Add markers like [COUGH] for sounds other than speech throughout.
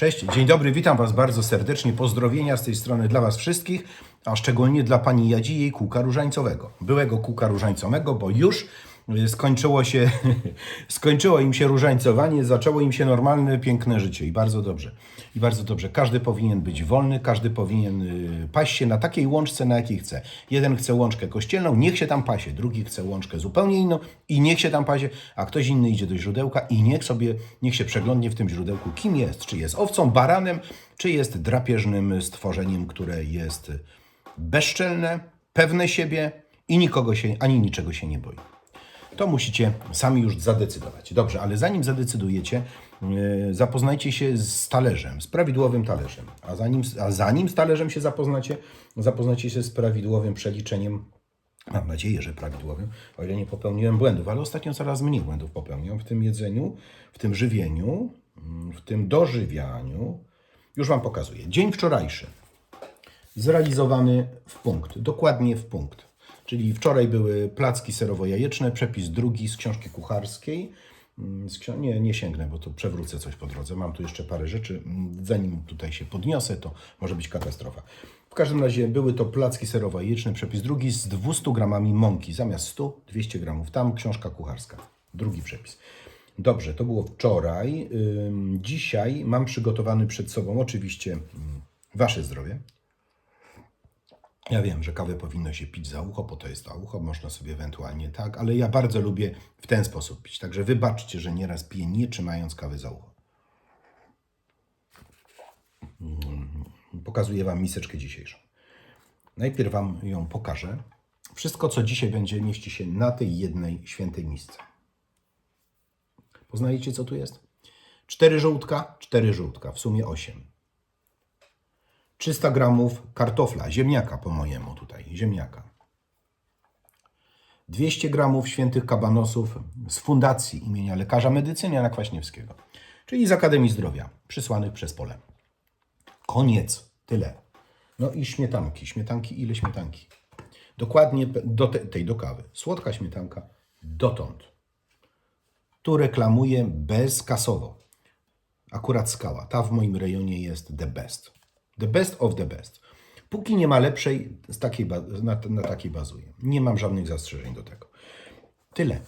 Cześć, dzień dobry, witam Was bardzo serdecznie. Pozdrowienia z tej strony dla Was wszystkich, a szczególnie dla Pani Jadzi jej kółka różańcowego. Byłego kółka różańcowego, bo już skończyło się, [LAUGHS] skończyło im się różańcowanie, zaczęło im się normalne, piękne życie i bardzo dobrze. I bardzo dobrze. Każdy powinien być wolny, każdy powinien y, paść się na takiej łączce, na jakiej chce. Jeden chce łączkę kościelną, niech się tam pasie, drugi chce łączkę zupełnie inną i niech się tam pasie, a ktoś inny idzie do źródełka i niech sobie, niech się przeglądnie w tym źródełku, kim jest. Czy jest owcą, baranem, czy jest drapieżnym stworzeniem, które jest bezczelne, pewne siebie i nikogo się, ani niczego się nie boi. To musicie sami już zadecydować. Dobrze, ale zanim zadecydujecie, yy, zapoznajcie się z talerzem, z prawidłowym talerzem. A zanim, a zanim z talerzem się zapoznacie, zapoznacie się z prawidłowym przeliczeniem. Mam nadzieję, że prawidłowym, o ile nie popełniłem błędów, ale ostatnio coraz mniej błędów popełniam w tym jedzeniu, w tym żywieniu, mm, w tym dożywianiu. Już Wam pokazuję. Dzień wczorajszy zrealizowany w punkt, dokładnie w punkt. Czyli wczoraj były placki serowo-jajeczne, przepis drugi z książki kucharskiej. Mm, nie, nie sięgnę, bo to przewrócę coś po drodze. Mam tu jeszcze parę rzeczy. Mm, Zanim tutaj się podniosę, to może być katastrofa. W każdym razie były to placki serowo-jajeczne, przepis drugi z 200 gramami mąki. Zamiast 100, 200 gramów. Tam książka kucharska. Drugi przepis. Dobrze, to było wczoraj. Dzisiaj mam przygotowany przed sobą oczywiście ym, Wasze zdrowie. Ja wiem, że kawę powinno się pić za ucho, po to jest to ucho, można sobie ewentualnie tak, ale ja bardzo lubię w ten sposób pić. Także wybaczcie, że nieraz piję nie trzymając kawy za ucho. Mm, Pokazuję Wam miseczkę dzisiejszą. Najpierw Wam ją pokażę. Wszystko, co dzisiaj będzie, mieści się na tej jednej świętej misce. Poznajecie, co tu jest? Cztery żółtka, cztery żółtka, w sumie osiem. 300 gramów kartofla, ziemniaka po mojemu tutaj, ziemniaka. 200 gramów świętych kabanosów z Fundacji imienia lekarza medycyny Jana Kwaśniewskiego, czyli z Akademii Zdrowia, przysłanych przez pole. Koniec, tyle. No i śmietanki, śmietanki, ile śmietanki? Dokładnie do te, tej do kawy. Słodka śmietanka dotąd. Tu reklamuję bezkasowo. Akurat skała. Ta w moim rejonie jest the best. The best of the best. Póki nie ma lepszej, z takiej, na, na takiej bazuję. Nie mam żadnych zastrzeżeń do tego. Tyle.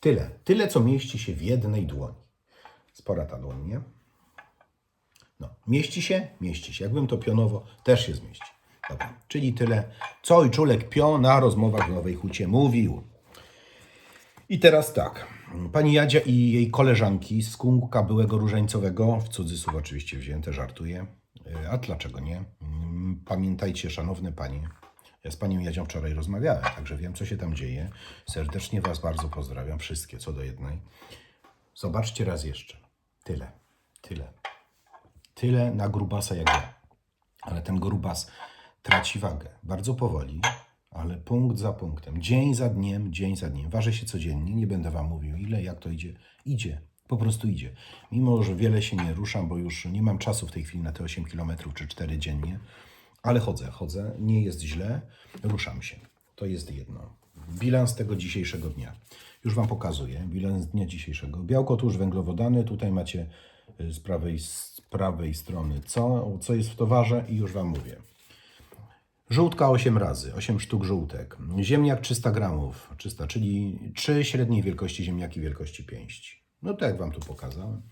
Tyle. Tyle, co mieści się w jednej dłoni. Spora ta dłoń, nie? No, mieści się? Mieści się. Jakbym to pionowo, też się zmieści. Dobra, czyli tyle, co ojczulek Pio na rozmowach w Nowej Hucie mówił. I teraz tak. Pani Jadzia i jej koleżanki z kółka byłego różańcowego, w cudzysłów oczywiście wzięte, żartuję. E, A dlaczego nie? Mm, Pamiętajcie, szanowne panie, ja z panią Jadzią wczoraj rozmawiałem, także wiem, co się tam dzieje. Serdecznie was bardzo pozdrawiam, wszystkie co do jednej. Zobaczcie raz jeszcze. Tyle. Tyle. Tyle na grubasa jak ja. Ale ten grubas traci wagę. Bardzo powoli, ale punkt za punktem. Dzień za dniem, dzień za dniem. Ważę się codziennie, nie będę Wam mówił ile, jak to idzie. Idzie, po prostu idzie. Mimo, że wiele się nie ruszam, bo już nie mam czasu w tej chwili na te 8 km czy 4 dziennie, ale chodzę, chodzę, nie jest źle, ruszam się. To jest jedno. Bilans tego dzisiejszego dnia. Już Wam pokazuję. Bilans dnia dzisiejszego. Białko, tłuszcz, węglowodany. Tutaj macie y, z prawej, z prawej strony co, co jest w towarze i już Wam mówię. Żółtka 8 razy, 8 sztuk żółtek. Ziemniak 300 gramów, 300, czyli 3 średniej wielkości ziemniaki wielkości pięści. No tak jak Wam tu pokazałem.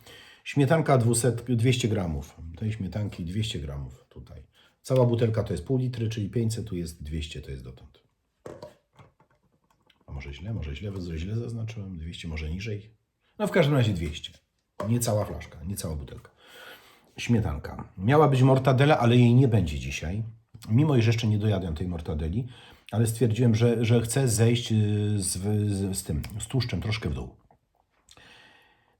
Śmietanka 200, 200 gramów. Tej śmietanki 200 gramów tutaj. Cała butelka to jest pół litry, czyli 500, tu jest 200, to jest dotąd. A może źle, może źle, źle zaznaczyłem, 200, może niżej. No w każdym razie 200. Nie cała flaszka, nie cała butelka. Śmietanka. Miała być mortadela, ale jej nie będzie dzisiaj. Mimo, iż jeszcze nie dojadłem tej mortadeli, ale stwierdziłem, że, że chcę zejść y, z, z, z tym, z tłuszczem troszkę w dół.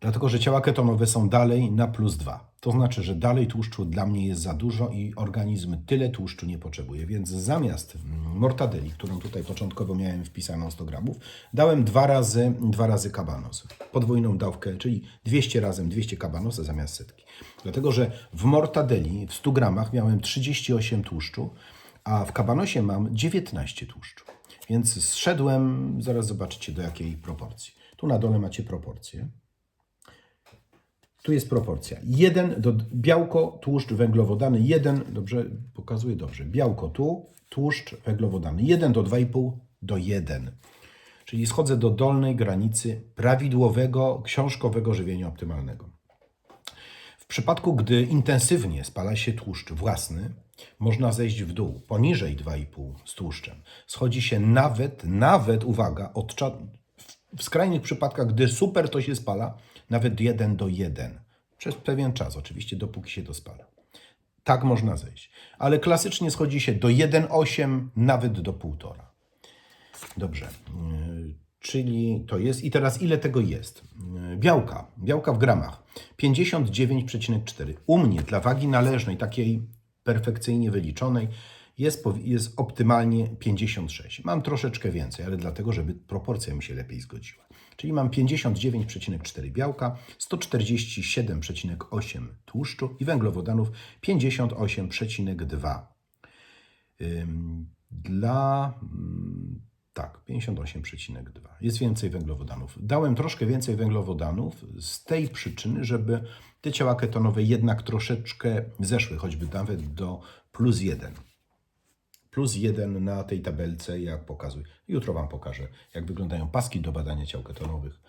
Dlatego, że ciała ketonowe są dalej na plus 2. To znaczy, że dalej tłuszczu dla mnie jest za dużo i organizm tyle tłuszczu nie potrzebuje. Więc zamiast mm, mortadeli, którą tutaj początkowo miałem wpisaną 100 gramów, dałem dwa razy, dwa razy kabanos. Podwójną dawkę, czyli 200 razem 200 kabanosa zamiast setki. Dlatego, że w mortadeli w 100 gramach miałem 38 tłuszczu, a w kabanosie mam 19 tłuszczu. Więc zszedłem, zaraz zobaczycie do jakiej proporcji. Tu na dole macie proporcje. Tu jest proporcja. 1 do białko, tłuszcz, węglowodany. 1, dobrze, pokazuję dobrze. Białko tu, tłuszcz, węglowodany. 1 do 2,5 do 1. Czyli schodzę do dolnej granicy prawidłowego książkowego żywienia optymalnego. W przypadku, gdy intensywnie spala się tłuszcz własny, można zejść w dół, poniżej 2,5 z tłuszczem. Schodzi się nawet, nawet, uwaga, od w skrajnych przypadkach, gdy super to się spala, nawet 1 do 1. Przez pewien czas, oczywiście, dopóki się to spala. Tak można zejść. Ale klasycznie schodzi się do 1,8, nawet do 1,5. Dobrze. Yy, Czyli to jest. I teraz ile tego jest? Yy, Białka. Białka w gramach. 59,4. U mnie dla wagi należnej, takiej perfekcyjnie wyliczonej, jest, jest optymalnie 56. Mam troszeczkę więcej, ale dlatego, żeby proporcja mi się lepiej zgodziła. Czyli mam 59,4 białka, 147,8 tłuszczu i węglowodanów 58,2. Ym, Dla. mm, Tak, 58,2. Jest więcej węglowodanów. Dałem troszkę więcej węglowodanów z tej przyczyny, żeby te ciała ketonowe jednak troszeczkę zeszły, choćby nawet do plus 1. Plus 1 na tej tabelce, jak pokazuję. Jutro Wam pokażę, jak wyglądają paski do badania ciał ketonowych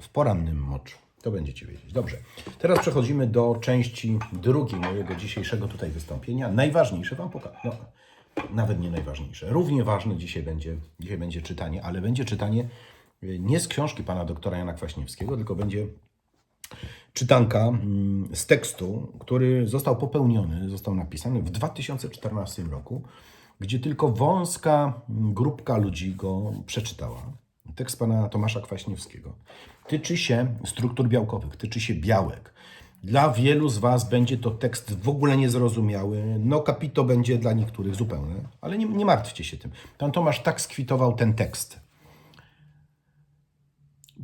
w porannym moczu. To będziecie wiedzieć. Dobrze. Teraz przechodzimy do części drugiej mojego dzisiejszego tutaj wystąpienia. Najważniejsze Wam pokażę. No, nawet nie najważniejsze. Równie ważne dzisiaj będzie, dzisiaj będzie czytanie, ale będzie czytanie y, nie z książki pana doktora Jana Kwaśniewskiego, tylko będzie czytanka mm, z tekstu, który został popełniony, został napisany w 2014 roku, gdzie tylko wąska grupka ludzi go przeczytała. Tekst pana Tomasza Kwaśniewskiego tyczy się struktur białkowych, tyczy się białek. Dla wielu z Was będzie to tekst w ogóle niezrozumiały. No, kapito będzie dla niektórych zupełne, ale nie, nie martwcie się tym. Pan Tomasz tak skwitował ten tekst.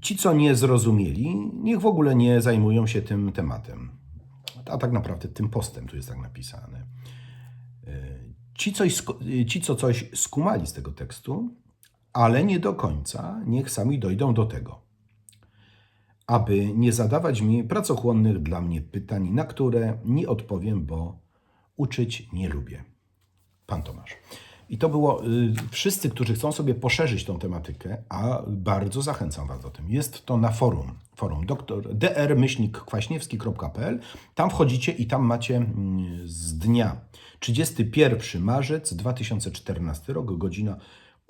Ci, co nie zrozumieli, niech w ogóle nie zajmują się tym tematem. A tak naprawdę tym postem tu jest tak napisane. Ci, coś, ci, co coś skumali z tego tekstu, ale nie do końca, niech sami dojdą do tego. Aby nie zadawać mi pracochłonnych dla mnie pytań, na które nie odpowiem, bo uczyć nie lubię. Pan Tomasz. I to było y, wszyscy, którzy chcą sobie poszerzyć tą tematykę, a bardzo zachęcam Was do tym. Jest to na forum, forum doktor dr-kwaśniewski.pl. Tam wchodzicie i tam macie mm, z dnia 31 marzec 2014 rok, godzina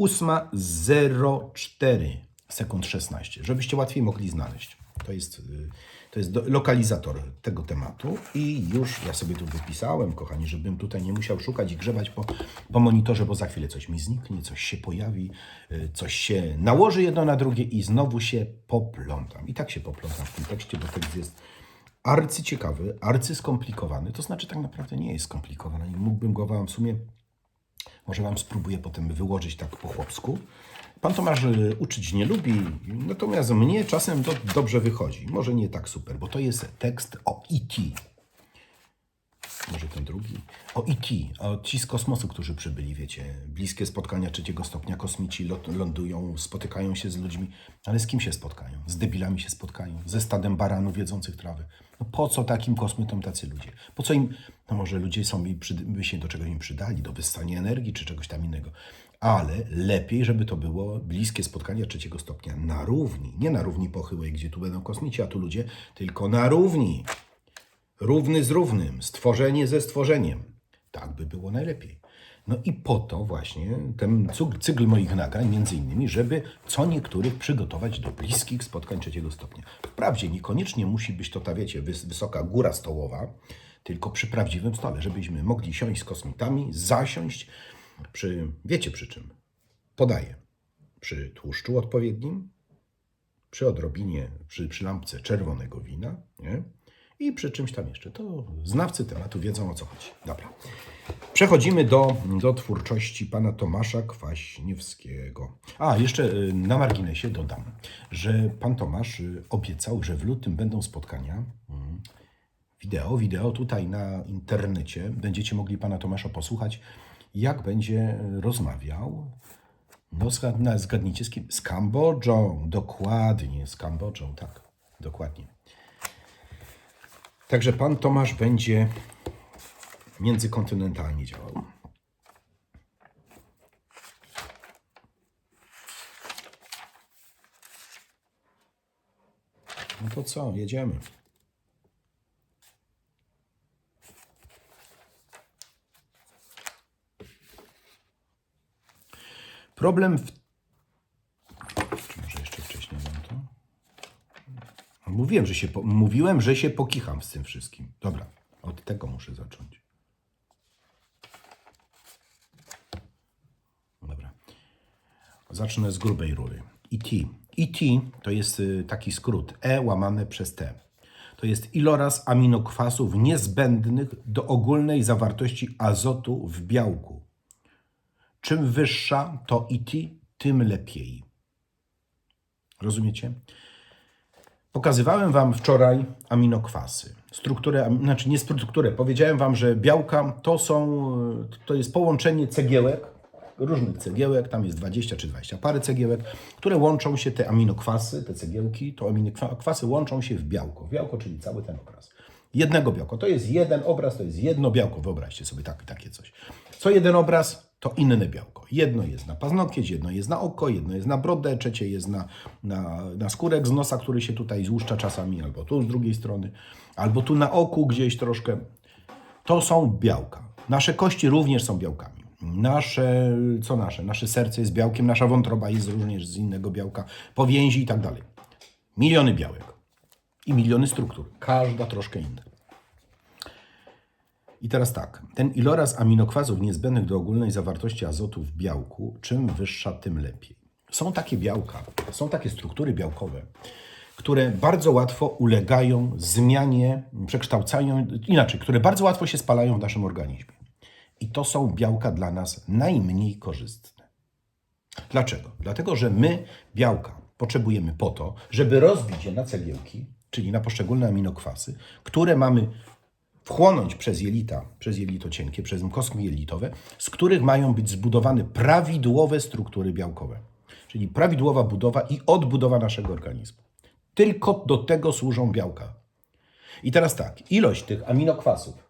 8.04 sekund 16, żebyście łatwiej mogli znaleźć. To jest, y, to jest do, lokalizator tego tematu i już ja sobie tu wypisałem, kochani, żebym tutaj nie musiał szukać i grzebać po, po monitorze, bo za chwilę coś mi zniknie, coś się pojawi, y, coś się nałoży jedno na drugie i znowu się poplątam. I tak się poplątam w tym tekście, bo tekst jest arcyciekawy, arcyskomplikowany. To znaczy tak naprawdę nie jest skomplikowany. Mógłbym go Wam w sumie może Wam spróbuję potem wyłożyć tak po chłopsku. Pan Tomasz y, uczyć nie lubi, natomiast mnie czasem to dobrze wychodzi. Może nie tak super, bo to jest tekst o E.T. Może ten drugi. O E.T., o ci z kosmosu, którzy przybyli, wiecie. Bliskie spotkania trzeciego stopnia, kosmici lądują, spotykają się z ludźmi. Ale z kim się spotkają? Z debilami się spotkają? Ze stadem baranów jedzących trawy? No po co takim kosmytom tacy ludzie? Po co im, no może ludzie są i by się do czegoś im przydali, do wyssania energii czy czegoś tam innego. Ale lepiej, żeby to było bliskie spotkania trzeciego stopnia na równi. Nie na równi pochyłej, gdzie tu będą kosmici, a tu ludzie, tylko na równi. Równy z równym, stworzenie ze stworzeniem. Tak by było najlepiej. No i po to właśnie ten cykl moich nagrań, między innymi, żeby co niektórych przygotować do bliskich spotkań trzeciego stopnia. Wprawdzie niekoniecznie musi być to ta, wiecie, wys- wysoka góra stołowa, tylko przy prawdziwym stole, żebyśmy mogli siąść z kosmitami, zasiąść przy, wiecie przy czym? Podaję. Przy tłuszczu odpowiednim, przy odrobinie, przy, przy lampce czerwonego wina, nie? I przy czymś tam jeszcze. To znawcy tematu wiedzą o co chodzi. Dobra. Przechodzimy do, do twórczości pana Tomasza Kwaśniewskiego. A, jeszcze y, na marginesie dodam, że pan Tomasz y, obiecał, że w lutym będą spotkania. mm, Wideo, wideo tutaj na internecie. Będziecie mogli pana Tomasza posłuchać, jak będzie rozmawiał no, zgadnijcie z kim? Z Kambodżą, dokładnie, z Kambodżą, tak, dokładnie. Także pan Tomasz będzie międzykontynentalnie działał. No to co, jedziemy. Problem w... Czy może jeszcze wcześniej mam to? Mówiłem, że się, po... mówiłem, że się pokicham z tym wszystkim. Dobra, od tego muszę zacząć. Dobra. Zacznę z grubej rury. ET. ET to jest y, taki skrót E łamane przez T. To jest iloraz aminokwasów niezbędnych do ogólnej zawartości azotu w białku. Czym wyższa to ET, tym lepiej. Rozumiecie? Pokazywałem Wam wczoraj aminokwasy. Strukturę, znaczy nie strukturę. Powiedziałem Wam, że białka to są, to jest połączenie cegiełek, różnych cegiełek, tam jest 20 czy 20 parę cegiełek, które łączą się, te aminokwasy, te cegiełki, to aminokwasy łączą się w białko. Białko, czyli cały ten obraz. Jednego białko. To jest jeden obraz, to jest jedno białko. Wyobraźcie sobie tak, takie coś. Co jeden obraz, to inne białko. Jedno jest na paznokieć, jedno jest na oko, jedno jest na brodę, trzecie jest na, na, na skórek z nosa, który się tutaj złuszcza czasami, albo tu z drugiej strony, albo tu na oku gdzieś troszkę. To są białka. Nasze kości również są białkami. Nasze, co nasze? Nasze serce jest białkiem, nasza wątroba jest również z innego białka, powięzi i tak dalej. Miliony białek i miliony struktur. Każda troszkę inna. I teraz tak, ten iloraz aminokwasów niezbędnych do ogólnej zawartości azotu w białku, czym wyższa, tym lepiej. Są takie białka, są takie struktury białkowe, które bardzo łatwo ulegają zmianie, przekształcają, inaczej, które bardzo łatwo się spalają w naszym organizmie. I to są białka dla nas najmniej korzystne. Dlaczego? Dlatego, że my białka potrzebujemy po to, żeby rozbić je na cegiełki, czyli na poszczególne aminokwasy, które mamy wchłonąć przez jelita, przez jelito cienkie, przez kostki jelitowe, z których mają być zbudowane prawidłowe struktury białkowe. Czyli prawidłowa budowa i odbudowa naszego organizmu. Tylko do tego służą białka. I teraz tak, ilość tych aminokwasów,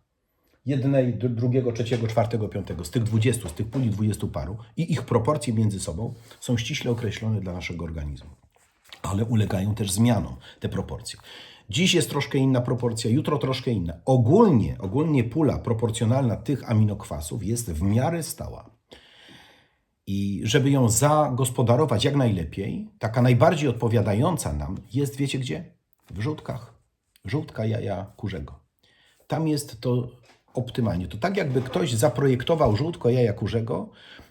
jednej, dru- drugiego, trzeciego, czwartego, piątego, z tych 20, z tych puli 20 paru i ich proporcje między sobą są ściśle określone dla naszego organizmu. Ale ulegają też zmianom te proporcje. Dziś jest troszkę inna proporcja, jutro troszkę inna. Ogólnie, ogólnie pula proporcjonalna tych aminokwasów jest w miarę stała. I żeby ją zagospodarować jak najlepiej, taka najbardziej odpowiadająca nam jest, wiecie gdzie? W żółtkach. Żółtka jaja kurzego. Tam jest to optymalnie. To tak jakby ktoś zaprojektował żółtko jaja kurzego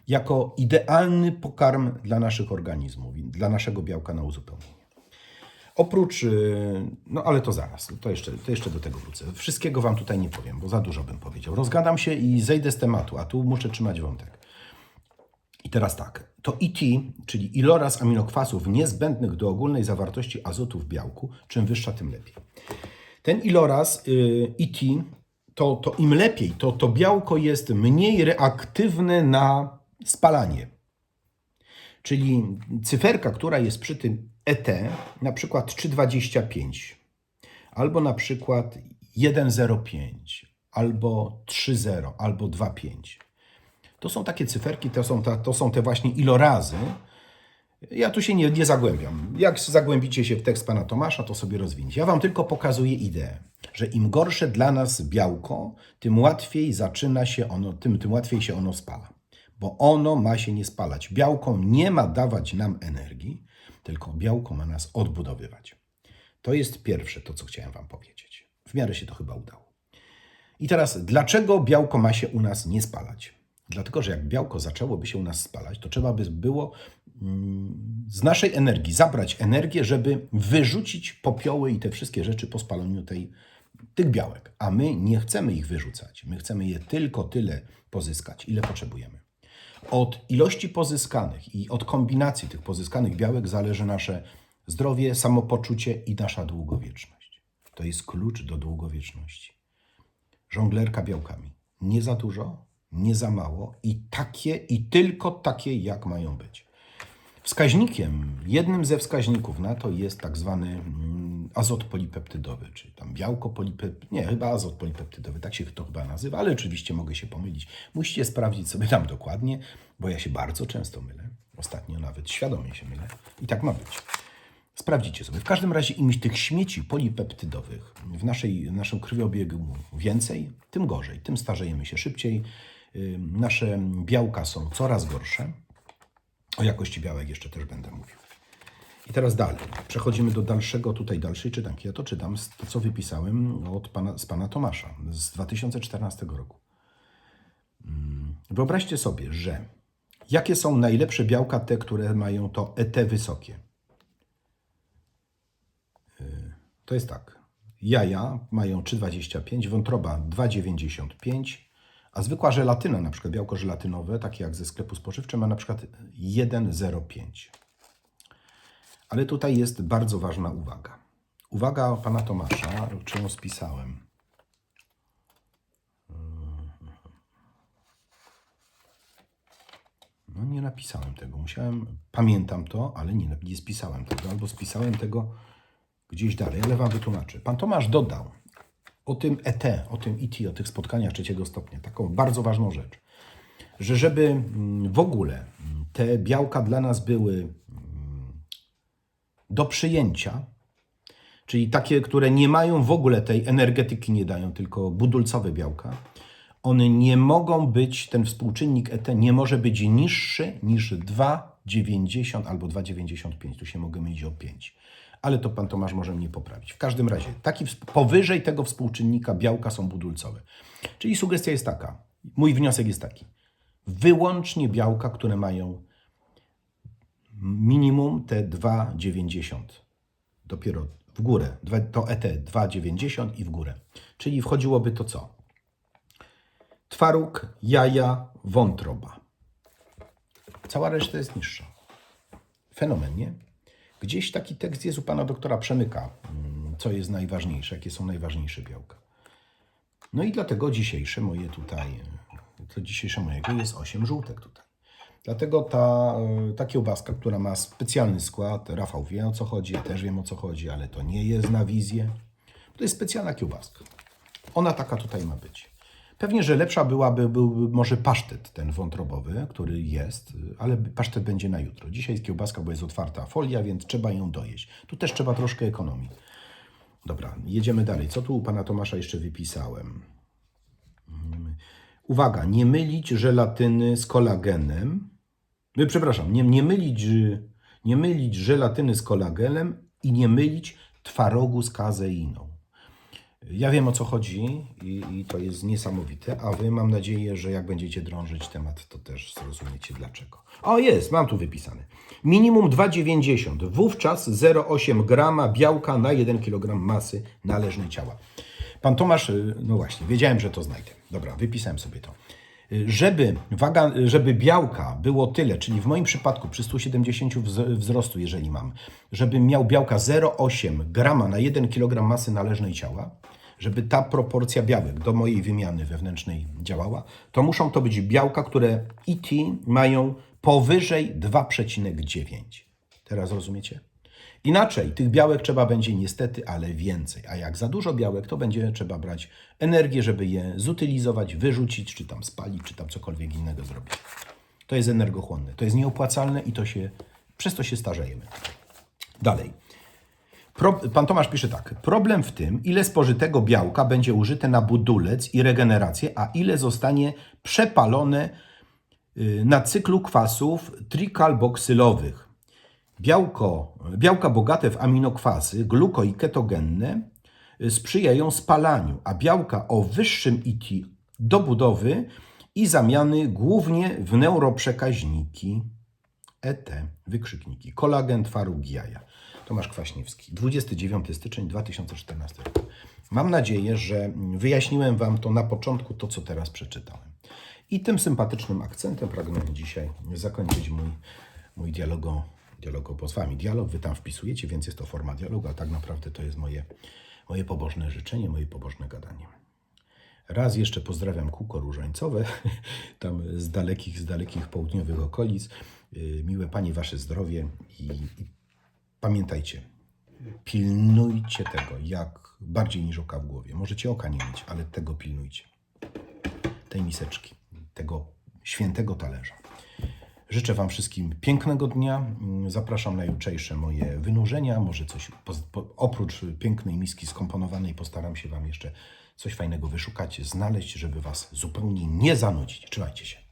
jako idealny pokarm dla naszych organizmów, dla naszego białka na uzupełnienie. Oprócz, yy, no ale to zaraz, to jeszcze, to jeszcze do tego wrócę. Wszystkiego Wam tutaj nie powiem, bo za dużo bym powiedział. Rozgadam się i zejdę z tematu, a tu muszę trzymać wątek. I teraz tak, to ET, czyli iloraz aminokwasów niezbędnych do ogólnej zawartości azotu w białku, czym wyższa, tym lepiej. Ten iloraz y, ET, to, to im lepiej, to, to białko jest mniej reaktywne na spalanie. Czyli cyferka, która jest przy tym ET, na przykład 3,25, albo na przykład 1,05, albo 3,0, albo 2,5. To są takie cyferki, to są, ta, to są te właśnie ilorazy. Ja tu się nie, nie zagłębiam. Jak zagłębicie się w tekst pana Tomasza, to sobie rozwinięcie. Ja wam tylko pokazuję ideę, że im gorsze dla nas białko, tym łatwiej zaczyna się ono, tym, tym łatwiej się ono spala. Bo ono ma się nie spalać. Białko nie ma dawać nam energii, tylko białko ma nas odbudowywać. To jest pierwsze to, co chciałem wam powiedzieć. W miarę się to chyba udało. I teraz, dlaczego białko ma się u nas nie spalać? Dlatego, że jak białko zaczęłoby się u nas spalać, to trzeba by było mm, z naszej energii zabrać energię, żeby wyrzucić popioły i te wszystkie rzeczy po spalaniu tej, tych białek. A my nie chcemy ich wyrzucać. My chcemy je tylko tyle pozyskać, ile potrzebujemy. Od ilości pozyskanych i od kombinacji tych pozyskanych białek zależy nasze zdrowie, samopoczucie i nasza długowieczność. To jest klucz do długowieczności żonglerka białkami. Nie za dużo, nie za mało i takie i tylko takie, jak mają być. Wskaźnikiem, jednym ze wskaźników na to jest tak zwany mm, azot polipeptydowy, czy tam białko polipeptydowe, nie, chyba azot polipeptydowy, tak się to chyba nazywa, ale oczywiście mogę się pomylić. Musicie sprawdzić sobie tam dokładnie, bo ja się bardzo często mylę. Ostatnio nawet świadomie się mylę. I tak ma być. Sprawdzicie sobie. W każdym razie im tych śmieci polipeptydowych w, naszej, w naszym krwiobiegu więcej, tym gorzej. Tym starzejemy się szybciej. Nasze białka są coraz gorsze. O jakości białek jeszcze też będę mówił. I teraz dalej. Przechodzimy do dalszego, tutaj dalszej czytanki. Ja to czytam, to co wypisałem od pana, z pana Tomasza z 2014 roku. Mm, Wyobraźcie sobie, że jakie są najlepsze białka, te, które mają to ET wysokie? To jest tak. Jaja mają 3,25, wątroba 2,95, a zwykła żelatyna, na przykład białko żelatynowe, takie jak ze sklepu spożywczego, ma na przykład 1,05. Ale tutaj jest bardzo ważna uwaga. Uwaga pana Tomasza, czy spisałem. No nie napisałem tego. Musiałem, pamiętam to, ale nie, nie spisałem tego, albo spisałem tego gdzieś dalej, ale wam wytłumaczę. Pan Tomasz dodał o tym ET, o tym ET, o tych spotkaniach trzeciego stopnia, taką bardzo ważną rzecz, że żeby mm, w ogóle mm, te białka dla nas były mm, do przyjęcia, czyli takie, które nie mają w ogóle tej energetyki, nie dają, tylko budulcowe białka, one nie mogą być, ten współczynnik ET nie może być niższy niż 2,90 albo 2,95. Tu się mogę mylić o 5. Ale to pan Tomasz może mnie poprawić. W każdym razie, taki, powyżej tego współczynnika białka są budulcowe. Czyli sugestia jest taka, mój wniosek jest taki. Wyłącznie białka, które mają minimum te 2,90 dopiero w górę. To ET 2,90 i w górę. Czyli wchodziłoby to co? Twaróg, jaja, wątroba. Cała reszta jest niższa. Fenomen, nie? Gdzieś taki tekst jest u pana doktora Przemyka, mm, co jest najważniejsze, jakie są najważniejsze białka. No i dlatego dzisiejsze moje tutaj, to dzisiejsze mojego jest 8 żółtek tutaj. Dlatego ta, e, ta kiełbaska, która ma specjalny skład, Rafał wie o co chodzi, ja też wiem o co chodzi, ale to nie jest na wizję. To jest specjalna kiełbaska. Ona taka tutaj ma być. Pewnie, że lepsza byłaby, byłby może pasztet ten wątrobowy, który jest, ale pasztet będzie na jutro. Dzisiaj jest kiełbaska, bo jest otwarta folia, więc trzeba ją dojeść. Tu też trzeba troszkę ekonomii. Dobra, jedziemy dalej. Co tu u pana Tomasza jeszcze wypisałem? Mm, Uwaga, nie mylić żelatyny z kolagenem. Y, Przepraszam, nie, nie, mylić, y, nie mylić żelatyny z kolagenem i nie mylić twarogu z kazeiną. Ja wiem o co chodzi i, i to jest niesamowite, a wy mam nadzieję, że jak będziecie drążyć temat, to też zrozumiecie dlaczego. O jest, mam tu wypisane. Minimum 2,90, wówczas 0,8 grama białka na 1 kg masy należnej ciała. Pan Tomasz, y, no właśnie, wiedziałem, że to znajdę. Dobra, wypisałem sobie to. Y, Żeby, waga, żeby białka było tyle, czyli w moim przypadku przy 170 wz- wzrostu, jeżeli mam, żebym miał białka 0,8 grama na 1 kg masy należnej ciała, żeby ta proporcja białek do mojej wymiany wewnętrznej działała, to muszą to być białka, które ET mają powyżej 2,9. Teraz rozumiecie? Inaczej, tych białek trzeba będzie niestety, ale więcej. A jak za dużo białek, to będzie trzeba brać energię, żeby je zutylizować, wyrzucić, czy tam spalić, czy tam cokolwiek innego zrobić. To jest energochłonne, to jest nieopłacalne i to się, przez to się starzejemy. Dalej. Pro, pan Tomasz pisze tak. Problem w tym, ile spożytego białka będzie użyte na budulec i regenerację, a ile zostanie przepalone y, na cyklu kwasów trikalboksylowych. Białko, białka bogate w aminokwasy, gluko i ketogenne y, sprzyjają spalaniu, a białka o wyższym IT do budowy i zamiany głównie w neuroprzekaźniki. ET, wykrzykniki, kolagen, twaróg, jaja. Tomasz Kwaśniewski, 29 styczeń 2014 roku. Mam nadzieję, że wyjaśniłem Wam to na początku, to co teraz przeczytałem. I tym sympatycznym akcentem pragnę dzisiaj zakończyć mój, mój dialogo, dialogo, z Wami dialog, Wy tam wpisujecie, więc jest to forma dialogu, a tak naprawdę to jest moje, moje pobożne życzenie, moje pobożne gadanie. Raz jeszcze pozdrawiam kółko różańcowe, [LAUGHS] tam z dalekich, z dalekich południowych okolic. Yy, Miłe Panie, Wasze zdrowie i, i pamiętajcie, Pilnujcie tego, jak bardziej niż oka w głowie. Możecie oka nie mieć, ale tego pilnujcie. Tej miseczki, tego świętego talerza. Życzę Wam wszystkim pięknego dnia. Zapraszam na jutrzejsze moje wynurzenia. Może coś oprócz pięknej miski skomponowanej postaram się Wam jeszcze coś fajnego wyszukać, znaleźć, żeby Was zupełnie nie zanudzić. Trzymajcie się.